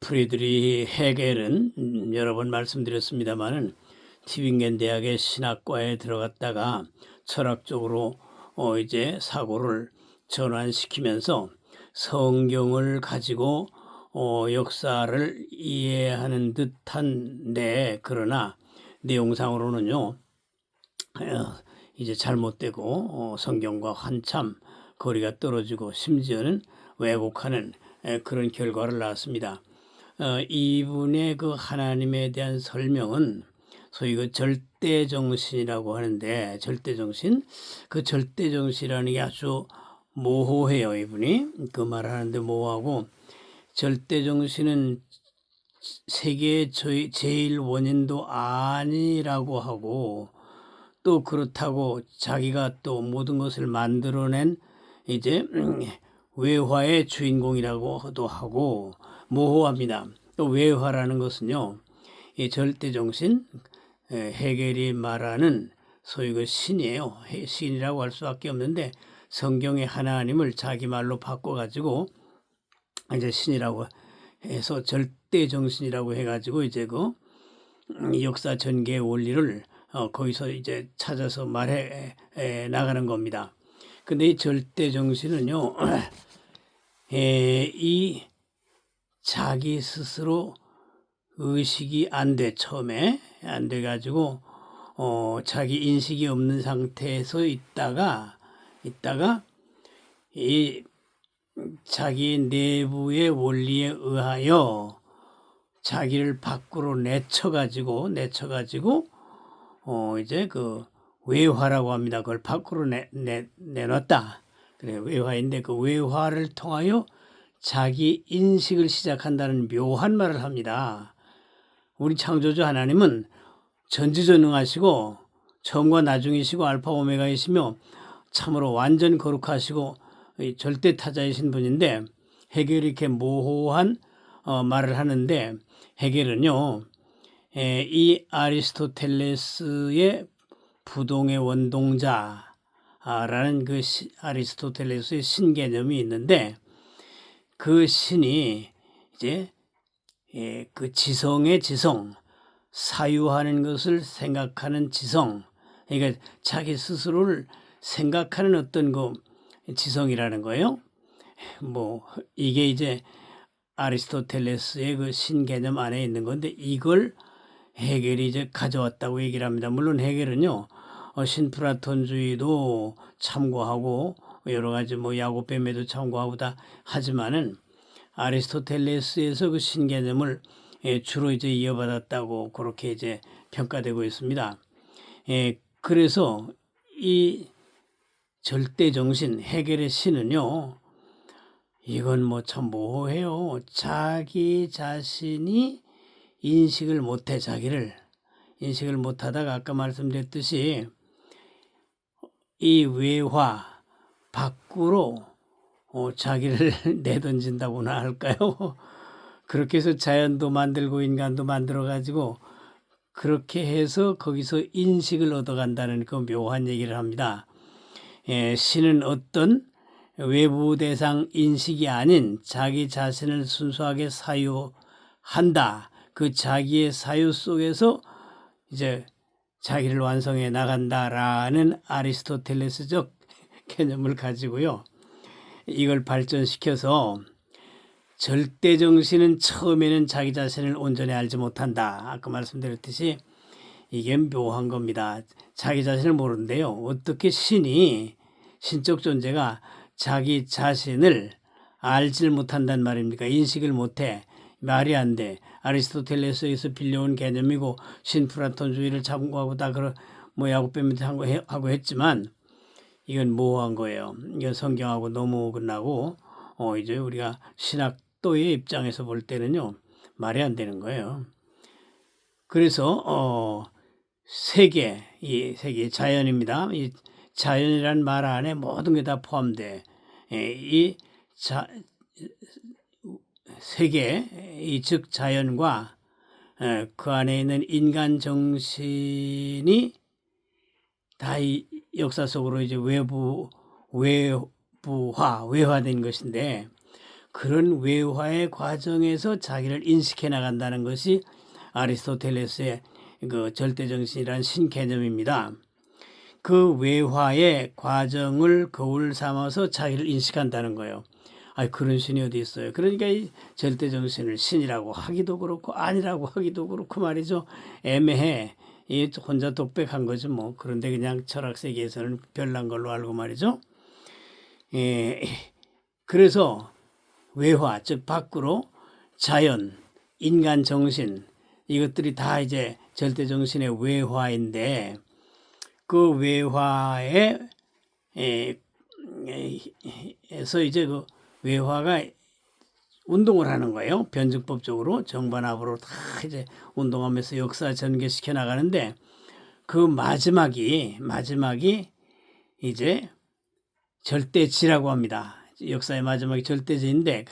프리드리 헤겔은 음, 여러 번 말씀드렸습니다마는 티빙겐 대학의 신학과에 들어갔다가 철학적으로 어 이제 사고를 전환시키면서 성경을 가지고 어 역사를 이해하는 듯한데 그러나 내용상으로는요 어, 이제 잘못되고 어, 성경과 한참 거리가 떨어지고 심지어는 왜곡하는 에, 그런 결과를 낳았습니다. 어, 이분의 그 하나님에 대한 설명은 소위 그 절대 정신이라고 하는데 절대 정신 그 절대 정신이라는 게 아주 모호해요 이분이 그 말을 하는데 모호하고 절대 정신은 세계의 제일 원인도 아니라고 하고 또 그렇다고 자기가 또 모든 것을 만들어낸 이제 음, 외화의 주인공이라고도 하고 모호합니다. 또 외화라는 것은요, 이 절대 정신 에, 해겔이 말하는 소위 그 신이에요. 해- 신이라고 할 수밖에 없는데 성경의 하나님을 자기 말로 바꿔가지고 이제 신이라고 해서 절대 정신이라고 해가지고 이제 그 음, 역사 전개의 원리를 어, 거기서 이제 찾아서 말해 에, 나가는 겁니다. 근데 이 절대 정신은요, 에, 이 자기 스스로 의식이 안 돼, 처음에. 안 돼 가지고, 어, 자기 인식이 없는 상태에서 있다가, 있다가, 이 자기 내부의 원리에 의하여 자기를 밖으로 내쳐 가지고, 내쳐 가지고, 어, 이제 그 외화라고 합니다. 그걸 밖으로 내, 내, 내놨다. 그래, 외화인데 그 외화를 통하여 자기 인식을 시작한다는 묘한 말을 합니다. 우리 창조주 하나님은 전지전능하시고 처음과 나중이시고 알파 오메가이시며 참으로 완전 거룩하시고 이 절대 타자이신 분인데 해결이 이렇게 모호한 어, 말을 하는데 해결은요 에, 이 아리스토텔레스의 부동의 원동자 라는 그 시- 아리스토텔레스의 신개념이 있는데 그 신이 이제 예, 그 지성의 지성, 사유하는 것을 생각하는 지성, 그러니까 자기 스스로를 생각하는 어떤 그 지성이라는 거예요. 뭐 이게 이제 아리스토텔레스의 그 신개념 안에 있는 건데 이걸 해결이 이제 가져왔다고 얘기를 합니다. 물론 해결은요, 어, 신플라톤주의도 참고하고 여러 가지 뭐 야곱뱀에도 참고하고 다 하지만은 아리스토텔레스에서 그 신개념을 예, 주로 이제 이어받았다고 그렇게 이제 평가되고 있습니다. 예, 그래서 이 절대 정신 해결의 신은요, 이건 뭐 참 모호해요. 자기 자신이 인식을 못해 자기를 인식을 못하다가 아까 말씀드렸듯이 이 외화 밖으로 어, 자기를 내던진다고나 할까요? 그렇게 해서 자연도 만들고 인간도 만들어 가지고 그렇게 해서 거기서 인식을 얻어간다는 그 묘한 얘기를 합니다. 예, 신은 어떤 외부 대상 인식이 아닌 자기 자신을 순수하게 사유한다. 그 자기의 사유 속에서 이제 자기를 완성해 나간다라는 아리스토텔레스적 개념을 가지고요. 이걸 발전시켜서 절대 정신은 처음에는 자기 자신을 온전히 알지 못한다. 아까 말씀드렸듯이 이게 묘한 겁니다. 자기 자신을 모르는데요. 어떻게 신이 신적 존재가 자기 자신을 알질 못한단 말입니까? 인식을 못해. 말이 안 돼. 아리스토텔레스에서 빌려온 개념이고 신플라톤주의를 참고하고 다 그런 뭐 야구뱀을 참고하고 했지만 이건 모호한 거예요. 이건 성경하고 너무 끝나고 어 이제 우리가 신학도의 입장에서 볼 때는요 말이 안 되는 거예요. 그래서 어 세계 이 세계 자연입니다. 이 자연이란 말 안에 모든 게 다 포함돼. 예, 이자 세계 이즉 자연과 에, 그 안에 있는 인간 정신이 다 이 역사 속으로 이제 외부 외부화 외화된 것인데 그런 외화의 과정에서 자기를 인식해 나간다는 것이 아리스토텔레스의 그 절대 정신이라는 신개념입니다. 그 외화의 과정을 거울 삼아서 자기를 인식한다는 거예요. 아, 그런 신이 어디 있어요? 그러니까 이 절대 정신을 신이라고 하기도 그렇고 아니라고 하기도 그렇고 말이죠. 애매해. 이 혼자 독백한 거죠 뭐. 그런데 그냥 철학 세계에서는 별난 걸로 알고 말이죠. 예, 그래서 외화, 즉 밖으로 자연, 인간 정신 이것들이 다 이제 절대 정신의 외화인데 그 외화에 에, 에서 이제 그 외화가 운동을 하는 거예요. 변증법적으로 정반합으로 다 이제 운동하면서 역사 전개시켜 나가는데 그 마지막이 마지막이 이제 절대지라고 합니다. 역사의 마지막이 절대지인데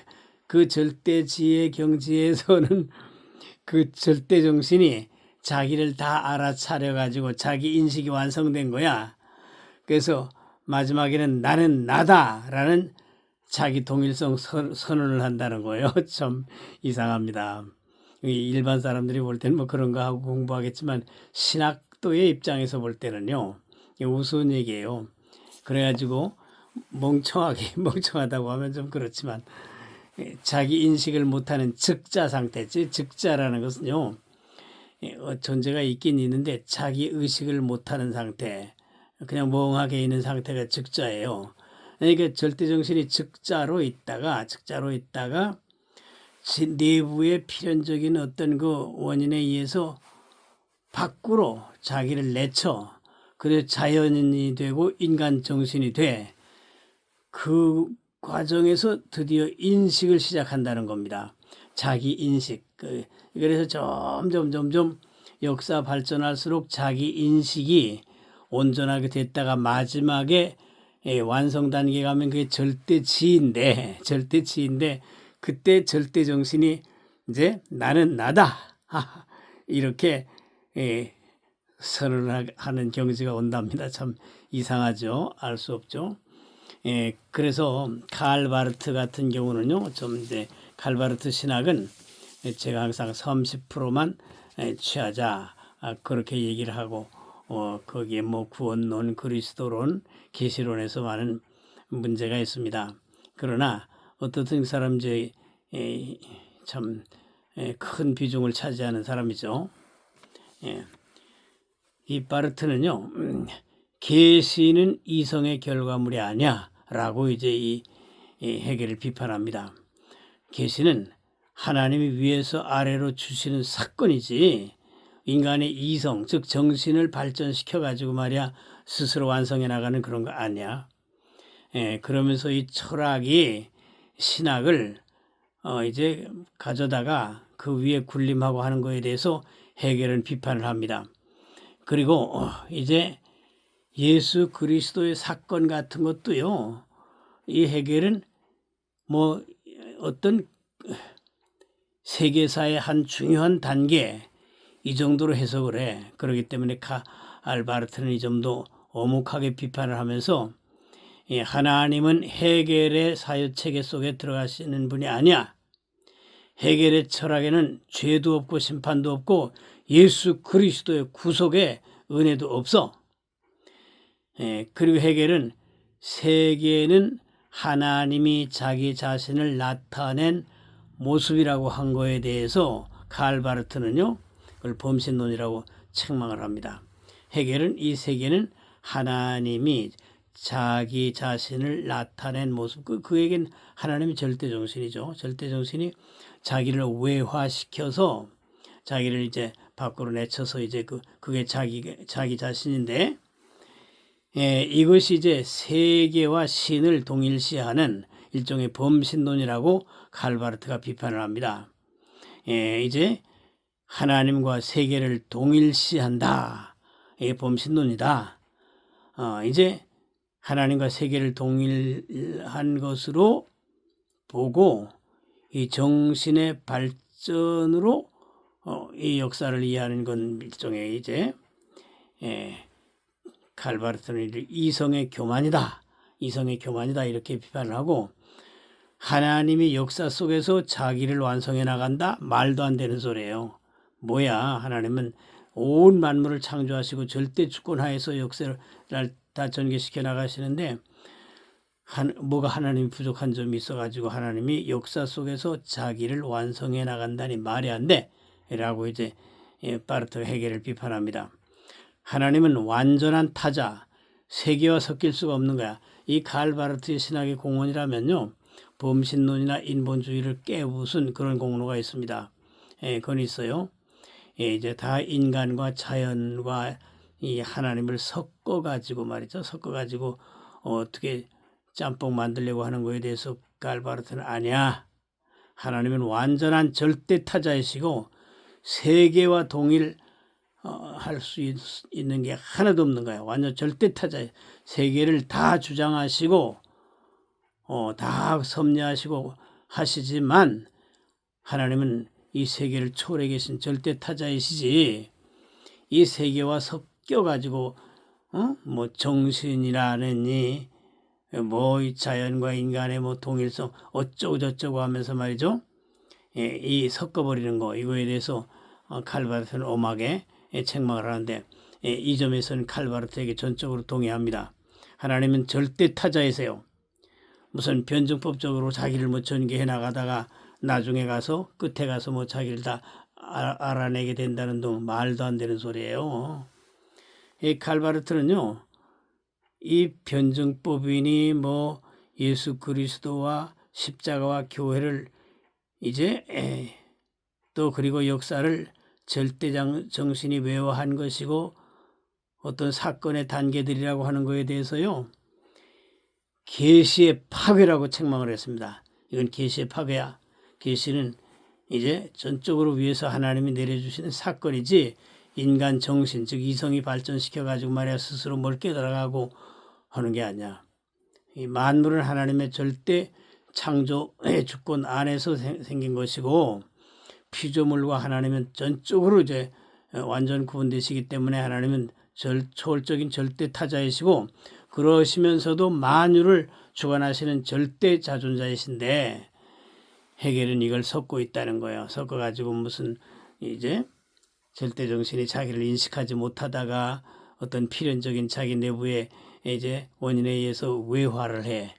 그 절대지의 경지에서는 그 절대 정신이 자기를 다 알아차려 가지고 자기 인식이 완성된 거야. 그래서 마지막에는 나는 나다라는 자기 동일성 선, 선언을 한다는 거예요. 참 이상합니다. 일반 사람들이 볼 때는 뭐 그런 거 하고 공부하겠지만 신학도의 입장에서 볼 때는요. 우스운 얘기예요. 그래가지고 멍청하게 멍청하다고 하면 좀 그렇지만 자기 인식을 못하는 즉자 상태지 즉자라는 것은요 어, 존재가 있긴 있는데 자기 의식을 못하는 상태 그냥 멍하게 있는 상태가 즉자예요. 그러니까 절대 정신이 즉자로 있다가 즉자로 있다가 내부의 필연적인 어떤 그 원인에 의해서 밖으로 자기를 내쳐 그래서 자연인이 되고 인간 정신이 돼. 그 과정에서 드디어 인식을 시작한다는 겁니다. 자기 인식. 그, 그래서 점점 점점 역사 발전할수록 자기 인식이 온전하게 됐다가 마지막에 예, 완성 단계 가면 그게 절대지인데 절대지인데 그때 절대 정신이 이제 나는 나다 이렇게 예, 선언하는 경지가 온답니다. 참 이상하죠. 알 수 없죠. 예, 그래서 칼바르트 같은 경우는요, 좀 이제 칼바르트 신학은 제가 항상 30%만 취하자 아, 그렇게 얘기를 하고 어, 거기에 뭐 구원론, 그리스도론, 계시론에서 많은 문제가 있습니다. 그러나 어떻든 그 사람 이제 참큰 비중을 차지하는 사람이죠. 예. 이 바르트는요, 음, 계시는 이성의 결과물이 아니야라고 이제 이, 이 해결을 비판합니다. 계시는 하나님이 위에서 아래로 주시는 사건이지 인간의 이성, 즉 정신을 발전시켜 가지고 말이야 스스로 완성해 나가는 그런 거 아니야. 예, 그러면서 이 철학이 신학을 어, 이제 가져다가 그 위에 군림하고 하는 거에 대해서 해결은 비판을 합니다. 그리고 어, 이제 예수 그리스도의 사건 같은 것도요. 이 해결은 뭐 어떤 세계사의 한 중요한 단계 이 정도로 해석을 해. 그렇기 때문에 카 알바르트는 이 점도 어묵하게 비판을 하면서 하나님은 해결의 사유 체계 속에 들어가시는 분이 아니야. 해결의 철학에는 죄도 없고 심판도 없고 예수 그리스도의 구속에 은혜도 없어. 예, 그리고 해결은 세계는 하나님이 자기 자신을 나타낸 모습이라고 한 거에 대해서 칼바르트는요 그걸 범신론이라고 책망을 합니다. 해결은 이 세계는 하나님이 자기 자신을 나타낸 모습 그 그에겐 하나님이 절대 정신이죠. 절대 정신이 자기를 외화시켜서 자기를 이제 밖으로 내쳐서 이제 그 그게 자기 자기 자신인데 예, 이것이 이제 세계와 신을 동일시하는 일종의 범신론이라고 칼바르트가 비판을 합니다. 예, 이제 하나님과 세계를 동일시한다. 이게 범신론이다. 어, 이제 하나님과 세계를 동일한 것으로 보고 이 정신의 발전으로 어, 이 역사를 이해하는 건 일종의 이제 예, 칼바르트는 이성의 교만이다. 이성의 교만이다 이렇게 비판을 하고 하나님이 역사 속에서 자기를 완성해 나간다? 말도 안 되는 소리예요. 뭐야? 하나님은 온 만물을 창조하시고 절대 주권 하에서 역사를 다 전개시켜 나가시는데 한, 뭐가 하나님이 부족한 점이 있어가지고 하나님이 역사 속에서 자기를 완성해 나간다니 말이 안 돼. 라고 이제 예, 파르트 해결을 비판합니다. 하나님은 완전한 타자, 세계와 섞일 수가 없는 거야. 이 칼바르트의 신학의 공헌이라면요. 범신론이나 인본주의를 깨부순 그런 공로가 있습니다. 예, 그건 있어요. 예, 이제 다 인간과 자연과 이 하나님을 섞어 가지고 말이죠. 섞어 가지고 어떻게 짬뽕 만들려고 하는 거에 대해서 갈바르트는 아니야. 하나님은 완전한 절대 타자이시고 세계와 동일 어, 할수 있는 게 하나도 없는 거야. 완전 절대 타자. 세계를 다 주장하시고 어, 다 섭리하시고 하시지만 하나님은 이 세계를 초월해 계신 절대 타자이시지. 이 세계와 섞여 가지고 어? 뭐 정신이라는 이뭐이 자연과 인간의 뭐 동일성 어쩌고 저쩌고 하면서 말이죠. 예, 이 섞어버리는 거 이거에 대해서 어, 칼바르트는 엄하게 예, 책망을 하는데 예, 이 점에서는 칼바르트에게 전적으로 동의합니다. 하나님은 절대 타자이세요. 무슨 변증법적으로 자기를 뭐 전개해 나가다가 나중에 가서 끝에 가서 뭐 자기를 다 아, 알아내게 된다는 동 말도 안 되는 소리예요. 이 칼바르트는요, 이 변증법이니 뭐 예수 그리스도와 십자가와 교회를 이제 에, 또 그리고 역사를 절대장 정신이 외워한 것이고 어떤 사건의 단계들이라고 하는 것에 대해서요. 계시의 파괴라고 책망을 했습니다. 이건 계시의 파괴야. 계시는 이제 전적으로 위에서 하나님이 내려주시는 사건이지 인간 정신 즉 이성이 발전시켜 가지고 말이야 스스로 뭘 깨달아가고 하는 게 아니야. 이 만물은 하나님의 절대 창조의 주권 안에서 생긴 것이고 피조물과 하나님은 전적으로 이제 완전 구분되시기 때문에 하나님은 절, 초월적인 절대 타자이시고 그러시면서도 만유를 주관하시는 절대 자존자이신데 해결은 이걸 섞고 있다는 거예요. 섞어 가지고 무슨 이제 절대 정신이 자기를 인식하지 못하다가 어떤 필연적인 자기 내부에 이제 원인에 의해서 외화를 해.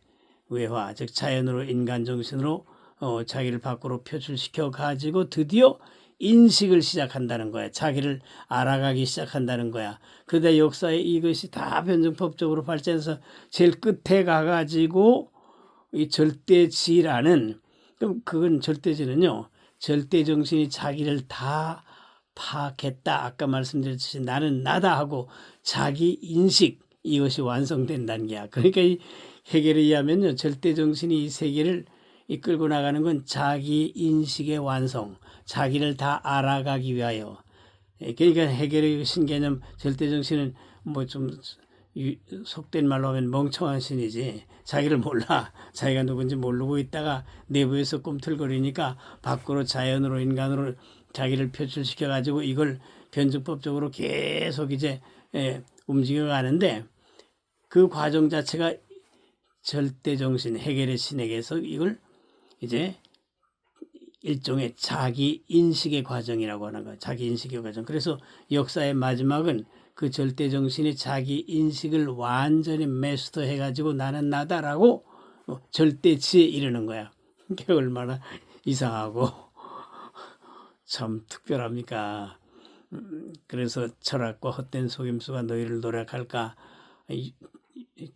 외화, 즉 자연으로 인간 정신으로 어, 자기를 밖으로 표출시켜 가지고 드디어 인식을 시작한다는 거야. 자기를 알아가기 시작한다는 거야. 그런데 역사에 이것이 다 변증법적으로 발전해서 제일 끝에 가가지고 이 절대지라는 그럼 그건 절대지는요. 절대 정신이 자기를 다 파악했다. 아까 말씀드렸듯이 나는 나다 하고 자기 인식 이것이 완성된다는 게야. 그러니까 이 해결에 의하면요. 절대 정신이 이 세계를 이끌고 나가는 건 자기 인식의 완성, 자기를 다 알아가기 위하여. 예, 그러니까 해결의 신개념 절대 정신은 뭐좀 속된 말로 하면 멍청한 신이지. 자기를 몰라. 자기가 누군지 모르고 있다가 내부에서 꿈틀거리니까 밖으로 자연으로 인간으로 자기를 표출시켜 가지고 이걸 변증법적으로 계속 이제 예, 움직여 가는데 그 과정 자체가 절대 정신 해결의 신에게서 이걸 이제 일종의 자기 인식의 과정이라고 하는 거예요. 자기 인식의 과정. 그래서 역사의 마지막은 그 절대 정신이 자기 인식을 완전히 메스터해 가지고 나는 나다라고 절대치에 이르는 거야. 그게 얼마나 이상하고 참 특별합니까? 음, 그래서 철학과 헛된 속임수가 너희를 노력할까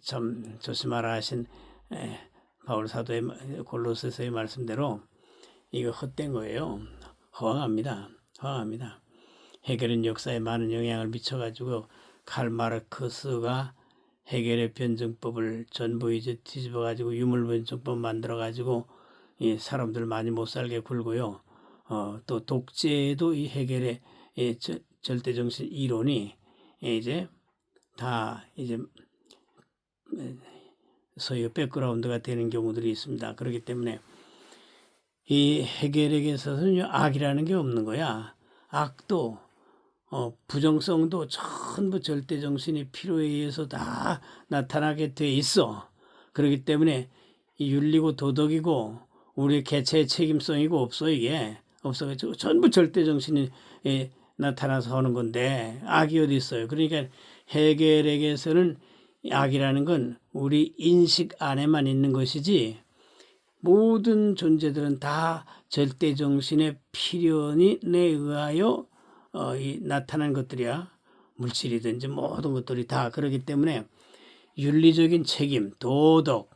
참 조심하라 하신 바울 사도의 골로새서의 말씀대로 이거 헛된 거예요. 허황합니다. 허황합니다. 해결은 역사에 많은 영향을 미쳐가지고 칼 마르크스가 해결의 변증법을 전부 이제 뒤집어가지고 유물 변증법 만들어가지고 이 사람들 많이 못 살게 굴고요. 어, 또 독재도 이 해결의 이 저, 절대정신 이론이 이제 다 이제 소위 백그라운드가 되는 경우들이 있습니다. 그렇기 때문에 이 해결에게 있어서는 악이라는 게 없는 거야. 악도 어, 부정성도 전부 절대 정신이 필요에 의해서 다 나타나게 돼 있어. 그렇기 때문에 이 윤리고 도덕이고 우리 개체의 책임성이고 없어 이게 없어가지고 전부 절대 정신이 예, 나타나서 하는 건데 악이 어디 있어요? 그러니까 해결에게서는 악이라는 건 우리 인식 안에만 있는 것이지 모든 존재들은 다 절대 정신의 필연에 의하여 어, 이 나타난 것들이야. 물질이든지 모든 것들이 다 그러기 때문에 윤리적인 책임, 도덕,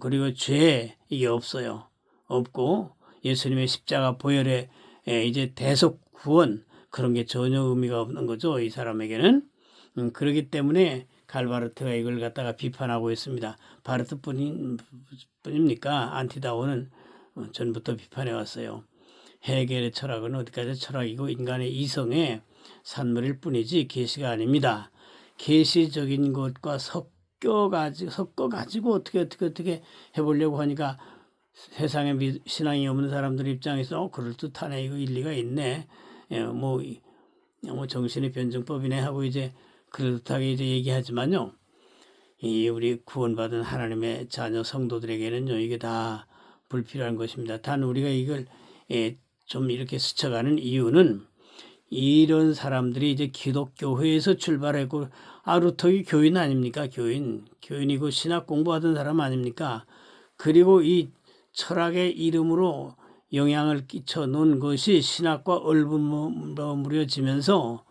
그리고 죄 이게 없어요. 없고 예수님의 십자가 보혈의 에, 이제 대속 구원 그런 게 전혀 의미가 없는 거죠. 이 사람에게는. 음, 그렇기 때문에 갈바르트가 이걸 갖다가 비판하고 있습니다. 바르트 뿐인, 뿐입니까? 안티다오는 어, 전부터 비판해 왔어요. 해겔의 철학은 어디까지 철학이고 인간의 이성의 산물일 뿐이지 계시가 아닙니다. 계시적인 것과 섞여 가지고 섞어 가지고 어떻게 어떻게 어떻게 해보려고 하니까 세상에 미- 신앙이 없는 사람들 입장에서 어, 그럴 듯하네 이거 일리가 있네. 예, 뭐, 이- 뭐 정신의 변증법이네 하고 이제 그럴듯하게 이제 얘기하지만요. 이 우리 구원받은 하나님의 자녀 성도들에게는요 이게 다 불필요한 것입니다. 단 우리가 이걸 예, 좀 이렇게 스쳐가는 이유는 이런 사람들이 이제 기독교회에서 출발했고 아루토이 교인 아닙니까? 교인 교인이고 신학 공부하던 사람 아닙니까? 그리고 이 철학의 이름으로 영향을 끼쳐 놓은 것이 신학과 얼버무려지면서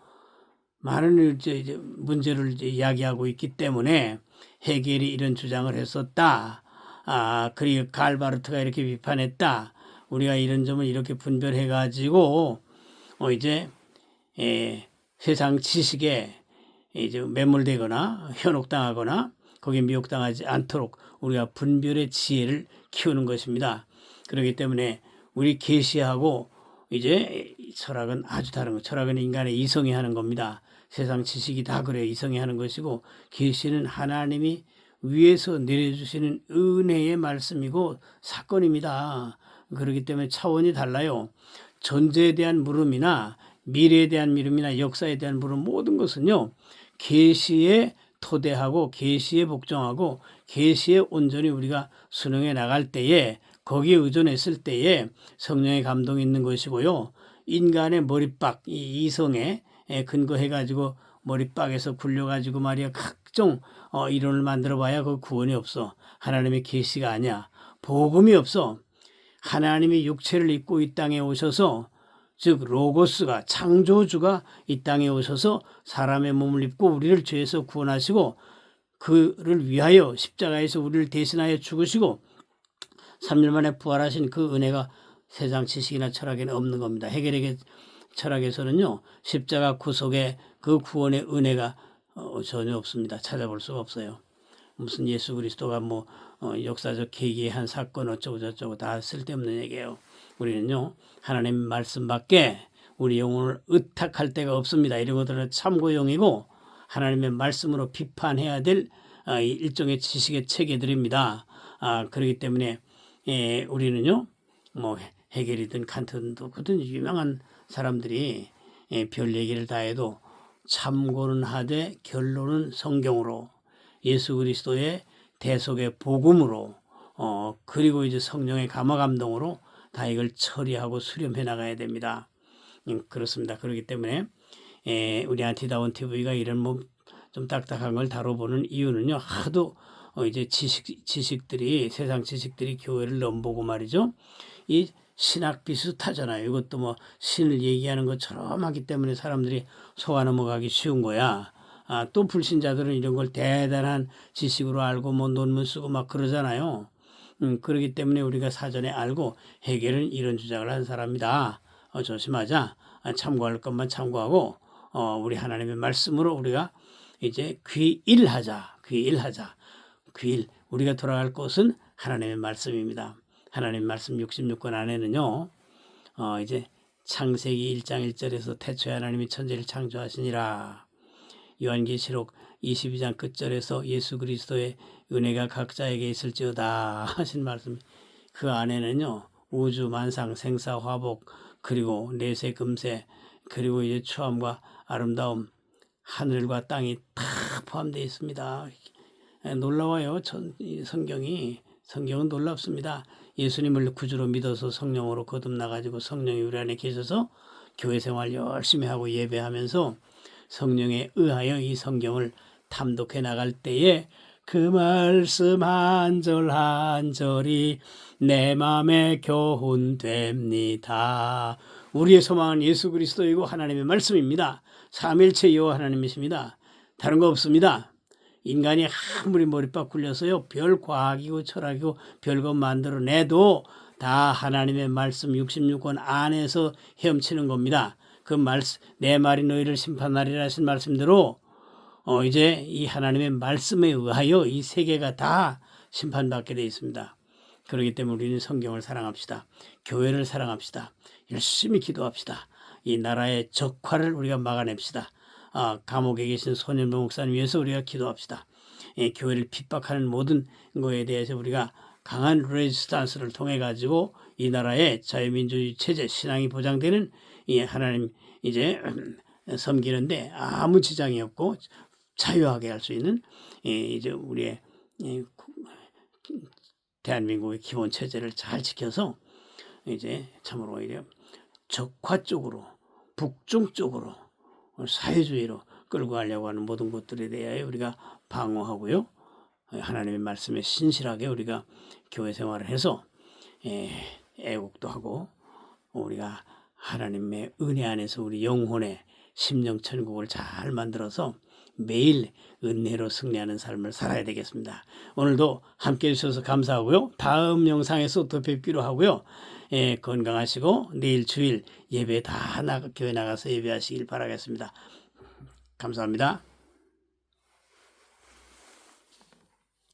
많은 이제 문제를 이제 이야기하고 있기 때문에 해겔이 이런 주장을 했었다. 아, 그리고 갈바르트가 이렇게 비판했다. 우리가 이런 점을 이렇게 분별해 가지고 어 이제 예, 세상 지식에 이제 매몰되거나 현혹당하거나 거기에 미혹당하지 않도록 우리가 분별의 지혜를 키우는 것입니다. 그렇기 때문에 우리 계시하고 이제 철학은 아주 다른 거. 철학은 인간의 이성이 하는 겁니다. 세상 지식이 다 그래 이성이 하는 것이고 계시는 하나님이 위에서 내려주시는 은혜의 말씀이고 사건입니다. 그렇기 때문에 차원이 달라요. 존재에 대한 물음이나 미래에 대한 물음이나 역사에 대한 물음 모든 것은요 계시에 토대하고 계시에 복종하고 계시에 온전히 우리가 순응해 나갈 때에 거기에 의존했을 때에 성령의 감동이 있는 것이고요. 인간의 머리빡 이 이성에 근거해 가지고 머리빡에서 굴려 가지고 말이야 각종 어, 이론을 만들어 봐야 그 구원이 없어. 하나님의 계시가 아니야. 복음이 없어. 하나님이 육체를 입고 이 땅에 오셔서 즉 로고스가 창조주가 이 땅에 오셔서 사람의 몸을 입고 우리를 죄에서 구원하시고 그를 위하여 십자가에서 우리를 대신하여 죽으시고 3일 만에 부활하신 그 은혜가 세상 지식이나 철학에는 없는 겁니다. 해결에게 철학에서는요 십자가 구속의 그 구원의 은혜가 어, 전혀 없습니다. 찾아볼 수가 없어요. 무슨 예수 그리스도가 뭐 어, 역사적 계기의 한 사건 어쩌고 저쩌고 다 쓸데없는 얘기예요. 우리는요 하나님 말씀밖에 우리 영혼을 의탁할 데가 없습니다. 이런 것들은 참고용이고 하나님의 말씀으로 비판해야 될 아, 이 일종의 지식의 체계들입니다. 아, 그렇기 때문에 예, 우리는요 뭐 해결이든 칸트든 그든 유명한 사람들이 예, 별 얘기를 다 해도 참고는 하되 결론은 성경으로 예수 그리스도의 대속의 복음으로 어 그리고 이제 성령의 감화 감동으로 다 이걸 처리하고 수렴해 나가야 됩니다. 음, 그렇습니다. 그렇기 때문에 에, 우리 안티다운 TV가 이런 뭐 좀 딱딱한 걸 다뤄보는 이유는요. 하도 어, 이제 지식 지식들이 세상 지식들이 교회를 넘보고 말이죠. 이 신학 비슷하잖아요. 이것도 뭐 신을 얘기하는 것처럼 하기 때문에 사람들이 속아 넘어가기 쉬운 거야. 아, 또 불신자들은 이런 걸 대단한 지식으로 알고 뭐 논문 쓰고 막 그러잖아요. 음, 그렇기 때문에 우리가 사전에 알고 해결은 이런 주장을 한 사람이다. 어, 조심하자. 아, 참고할 것만 참고하고 어, 우리 하나님의 말씀으로 우리가 이제 귀일하자. 귀일하자. 귀일. 우리가 돌아갈 곳은 하나님의 말씀입니다. 하나님 말씀 66권 안에는요. 어, 이제 창세기 1장 1절에서 태초에 하나님이 천지를 창조하시니라. 요한계시록 22장 끝절에서 예수 그리스도의 은혜가 각자에게 있을지어다 하신 말씀. 그 안에는요. 우주 만상 생사 화복 그리고 내세 금세 그리고 이제 추함과 아름다움 하늘과 땅이 다 포함되어 있습니다. 예, 놀라워요. 전, 이 성경이 성경은 놀랍습니다. 예수님을 구주로 믿어서 성령으로 거듭나가지고 성령이 우리 안에 계셔서 교회 생활 열심히 하고 예배하면서 성령에 의하여 이 성경을 탐독해 나갈 때에 그 말씀 한 절 한 절이 내 마음에 교훈됩니다. 우리의 소망은 예수 그리스도이고 하나님의 말씀입니다. 삼일체 여호와 하나님이십니다. 다른 거 없습니다. 인간이 아무리 머리빡 굴려서요 별 과학이고 철학이고 별거 만들어내도 다 하나님의 말씀 66권 안에서 헤엄치는 겁니다. 그 말씀 내 말이 너희를 심판하리라 하신 말씀대로 어 이제 이 하나님의 말씀에 의하여 이 세계가 다 심판받게 되어 있습니다. 그렇기 때문에 우리는 성경을 사랑합시다. 교회를 사랑합시다. 열심히 기도합시다. 이 나라의 적화를 우리가 막아냅시다. 아, 감옥에 계신 손현보 목사님 위해서 우리가 기도합시다. 예, 교회를 핍박하는 모든 거에 대해서 우리가 강한 레지스탄스를 통해 가지고 이 나라의 자유민주주의 체제 신앙이 보장되는 이 하나님 이제 섬기는데 아무 지장이 없고 자유하게 할 수 있는 예, 이제 우리의 이 대한민국의 기본 체제를 잘 지켜서 이제 참으로 이제 적화 쪽으로 북중 쪽으로 사회주의로 끌고 가려고 하는 모든 것들에 대하여 우리가 방어하고요. 하나님의 말씀에 신실하게 우리가 교회 생활을 해서 예, 애국도 하고 우리가 하나님의 은혜 안에서 우리 영혼의 심령 천국을 잘 만들어서 매일 은혜로 승리하는 삶을 살아야 되겠습니다. 오늘도 함께 해주셔서 감사하고요. 다음 영상에서 또 뵙기로 하고요. 예, 건강하시고 내일 주일 예배 다 나가 교회 나가서 예배하시길 바라겠습니다. 감사합니다.